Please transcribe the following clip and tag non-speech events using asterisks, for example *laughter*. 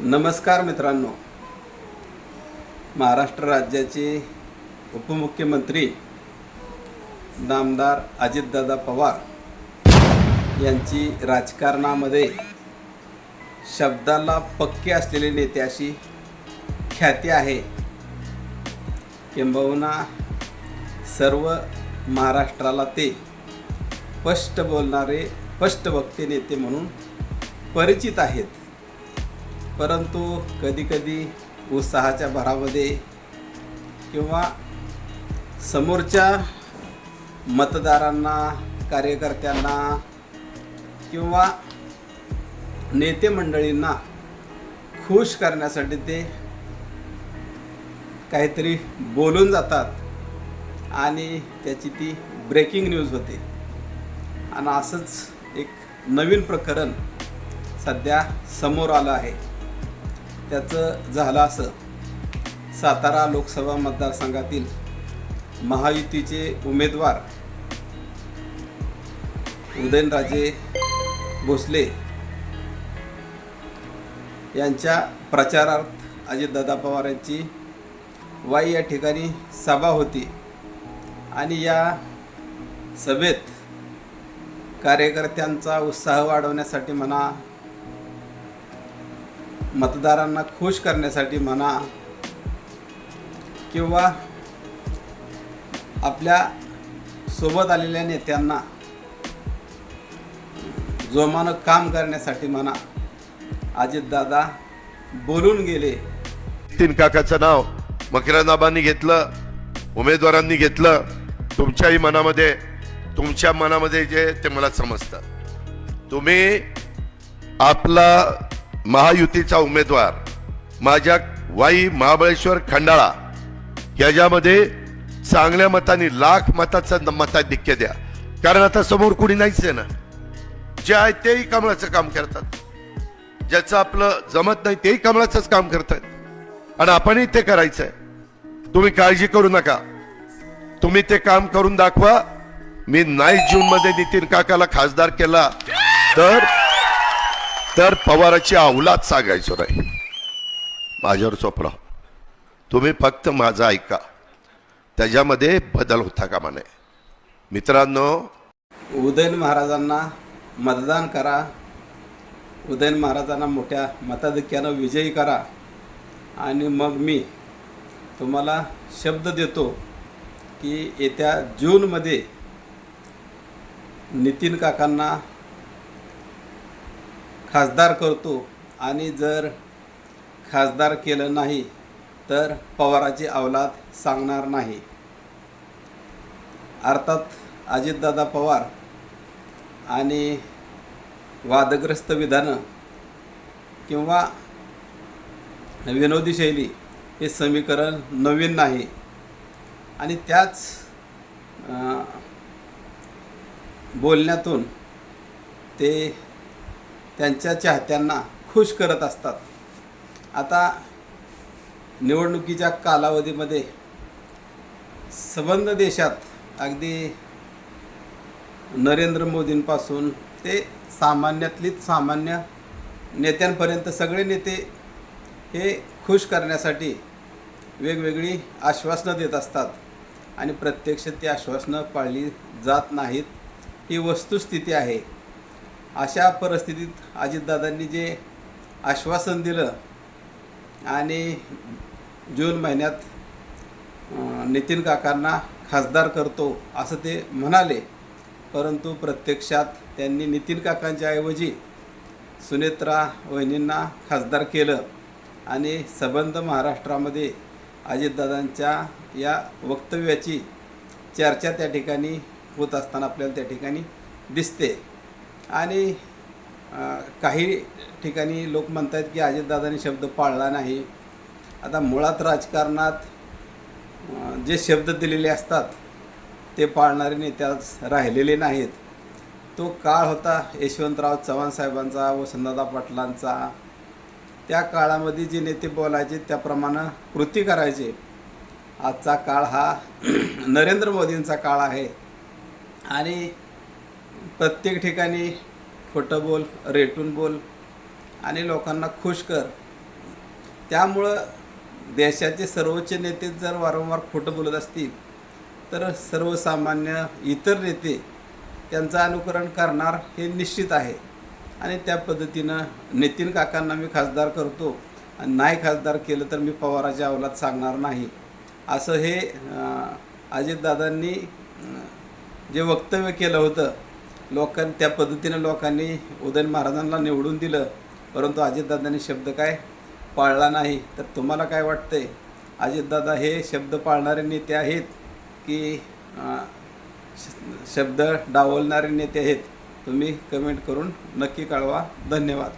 नमस्कार मित्रांनो. महाराष्ट्र राज्याचे उपमुख्यमंत्री नामदार अजितदादा पवार यांची राजकारणामध्ये शब्दाला पक्के असलेले नेते अशी ख्याती आहे. किंबहुना सर्व महाराष्ट्राला ते स्पष्ट बोलणारे स्पष्ट वक्ते नेते म्हणून परिचित आहेत. परंतु कधीकधी उत्साहाच्या भरामध्ये किंवा समोरच्या मतदारांना कार्यकर्त्यांना किंवा नेते मंडळींना खुश करण्यासाठी ते काहीतरी बोलून जातात आणि त्याची ती ब्रेकिंग न्यूज होते. आणि असंच एक नवीन प्रकरण सध्या समोर आलं आहे. त्याचं झालं असं. सातारा लोकसभा मतदारसंघातील महायुतीचे उमेदवार उदयनराजे भोसले यांच्या प्रचारार्थ अजितदादा पवार यांची वाई या ठिकाणी सभा होती. आणि या सभेत कार्यकर्त्यांचा उत्साह वाढवण्यासाठी म्हणा मतदारांना खुश करण्यासाठी म्हणा किंवा आपल्यासोबत आलेल्या नेत्यांना जोमानं काम करण्यासाठी म्हणा अजितदादा बोलून गेले. तीन काकाचं नाव मकरंदाबांनी घेतलं उमेदवारांनी घेतलं तुमच्याही मनामध्ये तुमच्या मनामध्ये जे ते मला समजतं. तुम्ही आपला महायुतीचा उमेदवार माझ्या वाई महाबळेश्वर खंडाळा याच्यामध्ये चांगल्या मताने लाख मताचं मताधिक्य द्या. कारण आता समोर कुणी नाहीच आहे ना. जे आहे तेही कमळाचं काम करतात. ज्याचं आपलं जमत नाही तेही कमळाचंच काम करतात. आणि आपणही ते करायचं आहे तुम्ही काळजी करू नका. तुम्ही ते काम करून दाखवा. मी नाईस जूनमध्ये नितीन काकाला खासदार केला. तर तर पवाराची अवलाद सांगायचो नाही. माझ्यावर चोपडा. तुम्ही फक्त माझं ऐका. त्याच्यामध्ये बदल होता कामा नये. मित्रांनो. उदयन महाराजांना मतदान करा. उदयन महाराजांना मोठ्या मताधिक्यानं विजयी करा. आणि मग मी तुम्हाला शब्द देतो की येत्या जूनमध्ये नितीन काकांना खासदार करतो आणि जर खासदार केलं नाही तर पवाराची अवलाद सांगणार नाही. अर्थात अजितदादा पवार आणि वादग्रस्त विधानं किंवा विनोदी शैली हे समीकरण नवीन नाही. आणि त्याच बोलण्यातून ते त्यांच्या चाहत्यांना खुश करत असतात. आता निवडणुकीच्या कालावधीमध्ये संबंध देशात अगदी नरेंद्र मोदींपासून ते सामान्यातलीच सामान्य नेत्यांपर्यंत सगळे नेते हे खुश करण्यासाठी वेगवेगळी आश्वासनं देत असतात. आणि प्रत्यक्ष ती आश्वासनं पाळली जात नाहीत. ही वस्तुस्थिती आहे. अशा परिस्थितीत अजितदादांनी जे आश्वासन दिलं आणि जून महिन्यात नितीन काकांना खासदार करतो असं ते म्हणाले. परंतु प्रत्यक्षात त्यांनी नितीन काकांच्या ऐवजी सुनेत्रा वहिनींना खासदार केलं आणि सबंध महाराष्ट्रामध्ये अजितदादांच्या या वक्तव्याची चर्चा त्या ठिकाणी होत असताना आपल्याला त्या ठिकाणी दिसते. आणि काही ठिकाणी लोक म्हणतात की अजितदादांनी शब्द पाळला नाही. आता मुळात राजकारणात जे शब्द दिलेले असतात ते पाळणारे नेत्याच राहिलेले नाहीत. तो काळ होता यशवंतराव चव्हाण साहेबांचा वसंतदादा पाटलांचा. त्या काळामध्ये जे नेते बोलायचे त्याप्रमाणे कृती करायचे. आजचा काळ हा *clears throat* नरेंद्र मोदींचा काळ आहे. आणि प्रत्येक ठिकाणी खोटं बोल रेटून बोल आणि लोकांना खुश कर. त्यामुळं देशाचे सर्वोच्च नेते जर वारंवार खोटं बोलत असतील तर सर्वसामान्य इतर नेते त्यांचं अनुकरण करणार हे निश्चित आहे. आणि त्या पद्धतीनं नितीन काकांना मी खासदार करतो आणि नाही खासदार केलं तर मी पवाराच्या अवलात सांगणार नाही. असं हे अजितदादांनी जे वक्तव्य केलं होतं लोकां त्या पद्धतीनं लोकांनी उदयन महाराजांना निवडून दिलं. परंतु अजितदादांनी शब्द काय पाळला नाही? तर तुम्हाला काय वाटतंय? अजितदादा हे शब्द पाळणारे नेते आहेत की श- शब्द डावलणारे नेते आहेत? तुम्ही कमेंट करून नक्की कळवा. धन्यवाद.